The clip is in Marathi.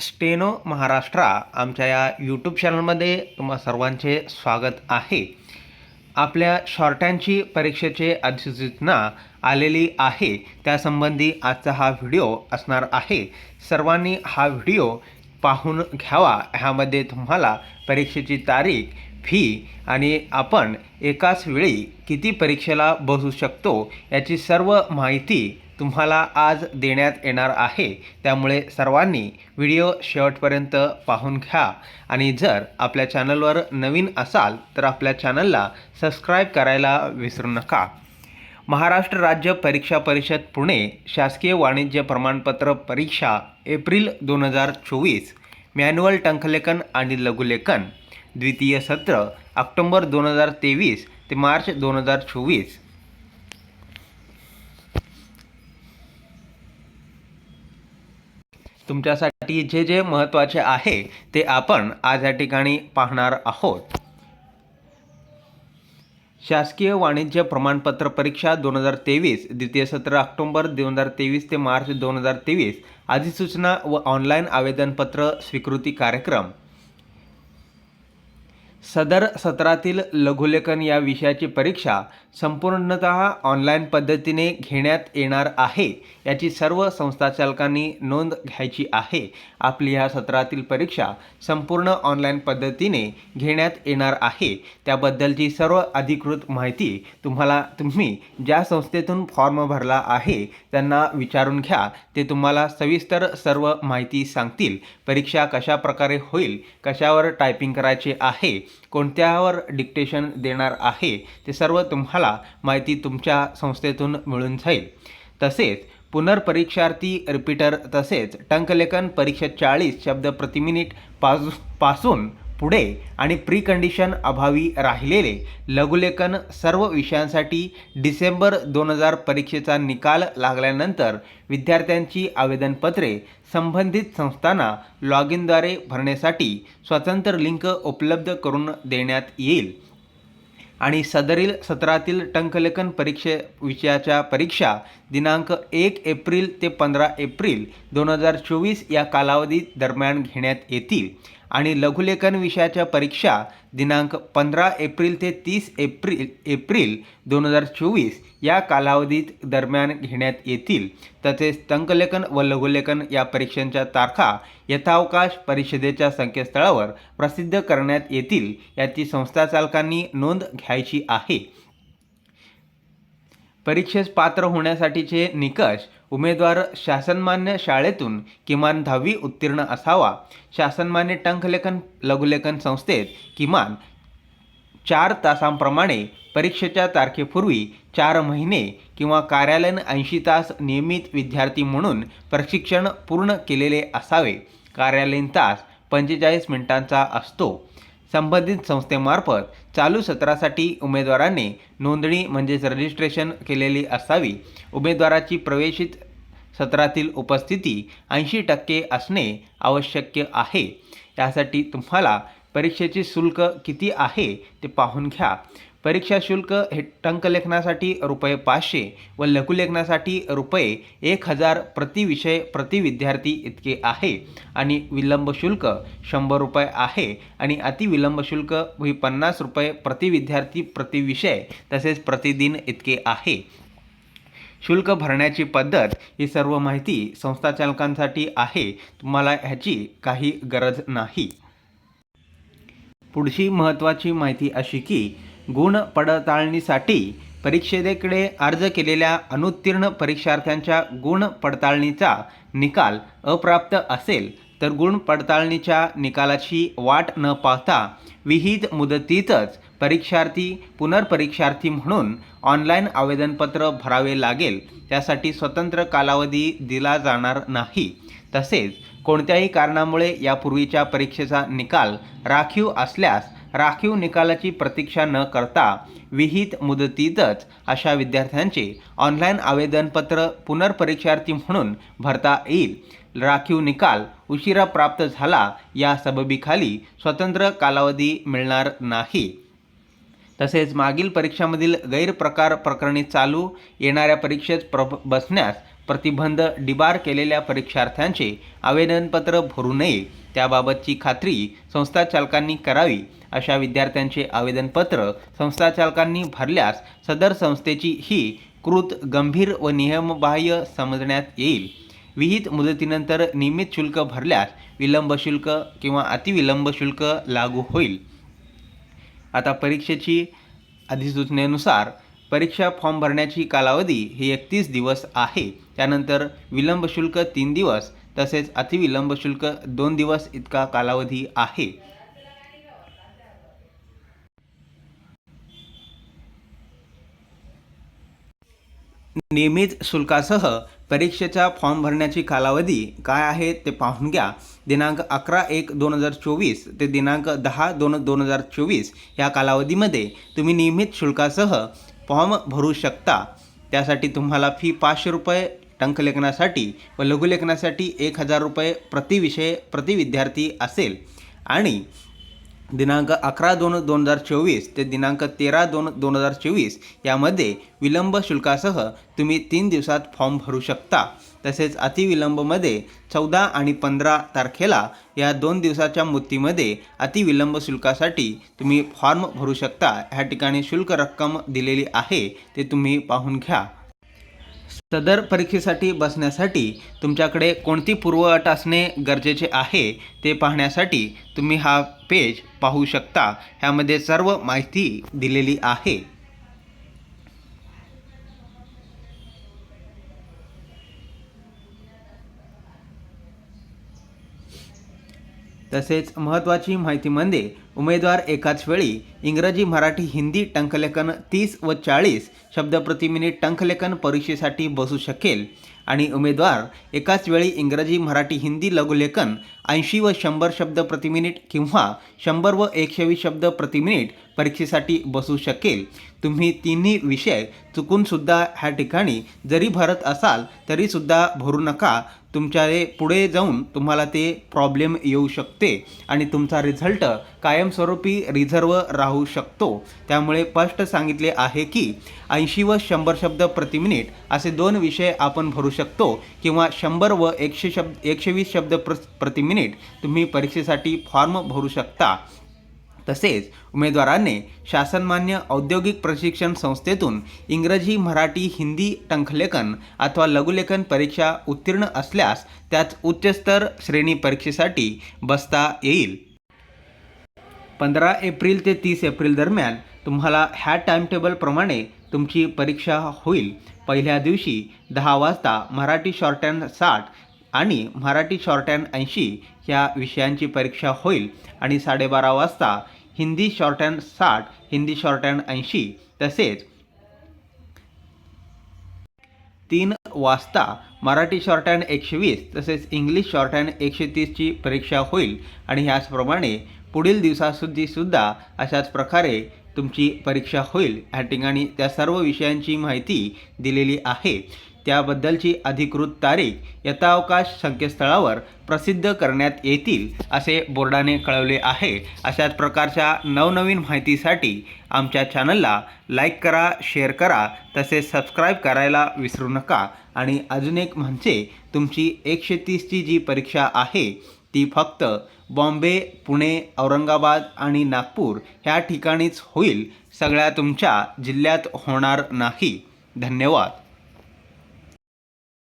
स्टेनो महाराष्ट्रा आमच्या या यूट्यूब चॅनलमध्ये तुम्हा सर्वांचे स्वागत आहे. आपल्या शॉर्ट्यांची परीक्षेचे अधिसूचना आलेली आहे. त्यासंबंधी आजचा हा व्हिडिओ असणार आहे. सर्वांनी हा व्हिडिओ पाहून घ्यावा. ह्यामध्ये तुम्हाला परीक्षेची तारीख फी आणि आपण एकाच वेळी किती परीक्षेला बसू शकतो याची सर्व माहिती तुम्हाला आज देण्यात येणार आहे. त्यामुळे सर्वांनी व्हिडिओ शेवटपर्यंत पाहून घ्या. आणि जर आपल्या चॅनलवर नवीन असाल तर आपल्या चॅनलला सबस्क्राईब करायला विसरू नका. महाराष्ट्र राज्य परीक्षा परिषद पुणे शासकीय वाणिज्य प्रमाणपत्र परीक्षा एप्रिल दोन हजार चोवीस मॅन्युअल टंकलेखन आणि लघुलेखन द्वितीय सत्र ऑक्टोंबर दोन हजार तेवीस ते मार्च दोन हजार चोवीस. तुमच्यासाठी जे जे महत्त्वाचे आहे ते आपण आज या ठिकाणी पाहणार आहोत. शासकीय वाणिज्य प्रमाणपत्र परीक्षा दोन हजार तेवीस द्वितीय सत्र ऑक्टोंबर दोन हजार तेवीस ते मार्च दोन हजार तेवीस अधिसूचना व ऑनलाईन आवेदनपत्र स्वीकृती कार्यक्रम. सदर सत्रातील लघुलेखन या विषयाची परीक्षा संपूर्णत ऑनलाईन पद्धतीने घेण्यात येणार आहे. याची सर्व संस्थाचालकांनी नोंद घ्यायची आहे. आपली ह्या सत्रातील परीक्षा संपूर्ण ऑनलाईन पद्धतीने घेण्यात येणार आहे. त्याबद्दलची सर्व अधिकृत माहिती तुम्हाला तुम्ही ज्या संस्थेतून फॉर्म भरला आहे त्यांना विचारून घ्या. ते तुम्हाला सविस्तर सर्व माहिती सांगतील. परीक्षा कशा प्रकारे होईल कशावर टायपिंग करायचे आहे कोणत्यावर डिक्टेशन देणार आहे ते सर्व तुम्हाला माहिती तुमच्या संस्थेतून मिळून जाईल. तसेच पुनर्परीक्षार्थी रिपीटर तसेच टंकलेखन परीक्षा चाळीस शब्द प्रति मिनिट पासपासून पुढे आणि प्रिकंडिशन अभावी राहिलेले लघुलेखन सर्व विषयांसाठी डिसेंबर दोन हजार परीक्षेचा निकाल लागल्यानंतर विद्यार्थ्यांची आवेदनपत्रे संबंधित संस्थांना लॉग इनद्वारे भरण्यासाठी स्वतंत्र लिंक उपलब्ध करून देण्यात येईल. आणि सदरील सत्रातील टंकलेखन परीक्षे विषयाच्या परीक्षा दिनांक एक एप्रिल ते पंधरा एप्रिल दोन हजार चोवीस या कालावधी दरम्यान घेण्यात येतील. आणि लघुलेखन विषयाच्या परीक्षा दिनांक पंधरा एप्रिल ते तीस एप्रिल एप्रिल दोन हजार चोवीस या कालावधीत दरम्यान घेण्यात येतील. तसेच टंकलेखन व लघुलेखन या परीक्षांच्या तारखा यथावकाश परिषदेच्या संकेतस्थळावर प्रसिद्ध करण्यात येतील याची संस्थाचालकांनी नोंद घ्यायची आहे. परीक्षेस पात्र होण्यासाठीचे निकष उमेदवार शासनमान्य शाळेतून किमान दहावी उत्तीर्ण असावा. शासनमान्य टंकलेखन लघुलेखन संस्थेत किमान चार तासांप्रमाणे परीक्षेच्या तारखेपूर्वी चार महिने किंवा कार्यालयीन ऐंशी तास नियमित विद्यार्थी म्हणून प्रशिक्षण पूर्ण केलेले असावे. कार्यालयीन तास पंचेचाळीस मिनिटांचा असतो. संबंधित संस्थेमार्फत चालू सत्रासाठी उमेदवारांनी नोंदणी म्हणजेच रजिस्ट्रेशन केलेली असावी. उमेदवाराची प्रवेशित सत्रातील उपस्थिती ऐंशी टक्के असणे आवश्यक आहे. यासाठी तुम्हाला परीक्षेचे शुल्क किती आहे ते पाहून घ्या. परीक्षा शुल्क हे टंकलेखनासाठी रुपये पाचशे व लघुलेखनासाठी रुपये एक हजार प्रति विषय प्रति विद्यार्थी इतके आहे. आणि विलंब शुल्क शंभर रुपये आहे आणि अतिविलंब शुल्क ही पन्नास रुपये प्रति विद्यार्थी प्रति विषय तसेच प्रतिदिन इतके आहे. शुल्क भरण्याची पद्धत ही सर्व माहिती संस्थाचालकांसाठी आहे. तुम्हाला ह्याची काही गरज नाही. पुढची महत्त्वाची माहिती अशी की गुण पडताळणीसाठी परीक्षेकडे अर्ज केलेल्या अनुत्तीर्ण परीक्षार्थ्यांच्या गुण पडताळणीचा निकाल अप्राप्त असेल तर गुण पडताळणीच्या निकालाची वाट न पाहता विहित मुदतीतच परीक्षार्थी पुनर्परीक्षार्थी म्हणून ऑनलाईन आवेदनपत्र भरावे लागेल. त्यासाठी स्वतंत्र कालावधी दिला जाणार नाही. तसेच कोणत्याही कारणामुळे यापूर्वीच्या परीक्षेचा निकाल राखीव असल्यास राखीव निकालाची प्रतीक्षा न करता विहित मुदतीतच अशा विद्यार्थ्यांचे ऑनलाईन आवेदनपत्र पुनर्परीक्षार्थी म्हणून भरता येईल. राखीव निकाल उशिरा प्राप्त झाला या सबबीखाली स्वतंत्र कालावधी मिळणार नाही. तसेच मागील परीक्षामधील गैरप्रकार प्रकरणी चालू येणाऱ्या परीक्षेत प्र बसण्यास प्रतिबंध डिबार केलेल्या परीक्षार्थ्यांचे आवेदनपत्र भरू नये. त्याबाबतची खात्री संस्था चालकांनी करावी अशा विद्यार्थ्यांचे आवेदनपत्र संस्था चालकांनी भरल्यास सदर संस्थेची ही कृत गंभीर व नियमबाह्य समजण्यात येईल. विहित मुदतीनंतर नियमित शुल्क भरल्यास विलंब शुल्क किंवा अतिविलंब शुल्क लागू होईल. आता परीक्षेची अधिसूचनेनुसार परीक्षा फॉर्म भरण्याची कालावधी ही एकतीस दिवस आहे. त्यानंतर विलंब शुल्क तीन दिवस तसेच अतिविलंब शुल्क दोन दिवस इतका कालावधी आहे. नियमित शुल्कासह परीक्षेचा फॉर्म भरण्याची कालावधी काय आहे ते पाहून घ्या. दिनांक अकरा एक दोन हजार चोवीस ते दिनांक दहा दोन दोन हजार चोवीस या कालावधीमध्ये तुम्ही नियमित शुल्कासह फॉर्म भरू शकता. त्यासाठी तुम्हाला फी पाचशे रुपये टंकलेखनासाठी व लघुलेखनासाठी एक हजार रुपये प्रति विषय प्रति विद्यार्थी असेल. आणि दिनांक अकरा दोन दोन हजार चोवीस ते दिनांक तेरा दोन दोन हजार चोवीस यामध्ये विलंब शुल्कासह तुम्ही तीन दिवसात फॉर्म भरू शकता. तसेच अतिविलंबमध्ये चौदा आणि पंधरा तारखेला या दोन दिवसाच्या मुदतीमध्ये अतिविलंब शुल्कासाठी तुम्ही फॉर्म भरू शकता. ह्या ठिकाणी शुल्क रक्कम दिलेली आहे ते तुम्ही पाहून घ्या. सदर परीक्षेसाठी बसण्यासाठी तुमच्याकडे कोणती पूर्वअट असणे गरजेचे आहे ते पाहण्यासाठी तुम्ही हा पेज पाहू शकता. ह्यामध्ये सर्व माहिती दिलेली आहे. तसेच महत्त्वाची माहिती म्हणजे उमेदवार एकाच वेळी इंग्रजी मराठी हिंदी टंकलेखन तीस व चाळीस शब्द प्रति मिनिट टंकलेखन परीक्षेसाठी बसू शकेल. आणि उमेदवार एकाच वेळी इंग्रजी मराठी हिंदी लघुलेखन ऐंशी व शंभर शब्द प्रति मिनिट किंवा शंभर व एकशे वीस शब्द प्रति मिनिट परीक्षेसाठी बसू शकेल. तुम्ही तिन्ही विषय चुकूनसुद्धा ह्या ठिकाणी जरी भरत असाल तरीसुद्धा भरू नका. तुमच्यापुढे जाऊन तुम्हाला ते प्रॉब्लेम येऊ शकते आणि तुमचा रिझल्ट कायमस्वरूपी रिझर्व राहू शकतो. त्यामुळे स्पष्ट सांगितले आहे की ऐंशी व शंभर शब्द प्रति मिनिट असे दोन विषय आपण भरू शकतो किंवा शंभर व एकशे शब्द एकशे वीस शब्द प्र प्रति मिनिट तुम्ही परीक्षेसाठी फॉर्म भरू शकता. तसेच उमेदवारांनी शासनमान्य औद्योगिक प्रशिक्षण संस्थेतून इंग्रजी मराठी हिंदी टंखलेखन अथवा लघुलेखन परीक्षा उत्तीर्ण असल्यास त्याच उच्चस्तर श्रेणी परीक्षेसाठी बसता येईल. पंधरा एप्रिल ते तीस एप्रिल दरम्यान तुम्हाला ह्या टाईमटेबलप्रमाणे तुमची परीक्षा होईल. पहिल्या दिवशी दहा वाजता मराठी शॉर्ट हँड साठ आणि मराठी शॉर्ट हँड ऐंशी ह्या विषयांची परीक्षा होईल. आणि साडेबारा वाजता हिंदी शॉर्ट अँड साठ हिंदी शॉर्ट अँड ऐंशी तसेच तीन वाजता मराठी शॉर्ट अँड एकशे वीस तसेच इंग्लिश शॉर्ट अँड एकशे तीसची परीक्षा होईल. आणि ह्याचप्रमाणे पुढील दिवसासुद्धीसुद्धा अशाच प्रकारे तुमची परीक्षा होईल. ह्या ठिकाणी त्या सर्व विषयांची माहिती दिलेली आहे. त्याबद्दलची अधिकृत तारीख यथावकाश संकेतस्थळावर प्रसिद्ध करण्यात येतील असे बोर्डाने कळवले आहे. अशाच प्रकारच्या नवनवीन माहितीसाठी आमच्या चॅनलला लाईक करा शेअर करा तसेच सबस्क्राईब करायला विसरू नका. आणि अजून एक म्हणजे तुमची एकशे तीसची जी परीक्षा आहे ती फक्त बॉम्बे पुणे औरंगाबाद आणि नागपूर ह्या ठिकाणीच होईल. सगळ्या तुमच्या जिल्ह्यात होणार नाही. धन्यवाद.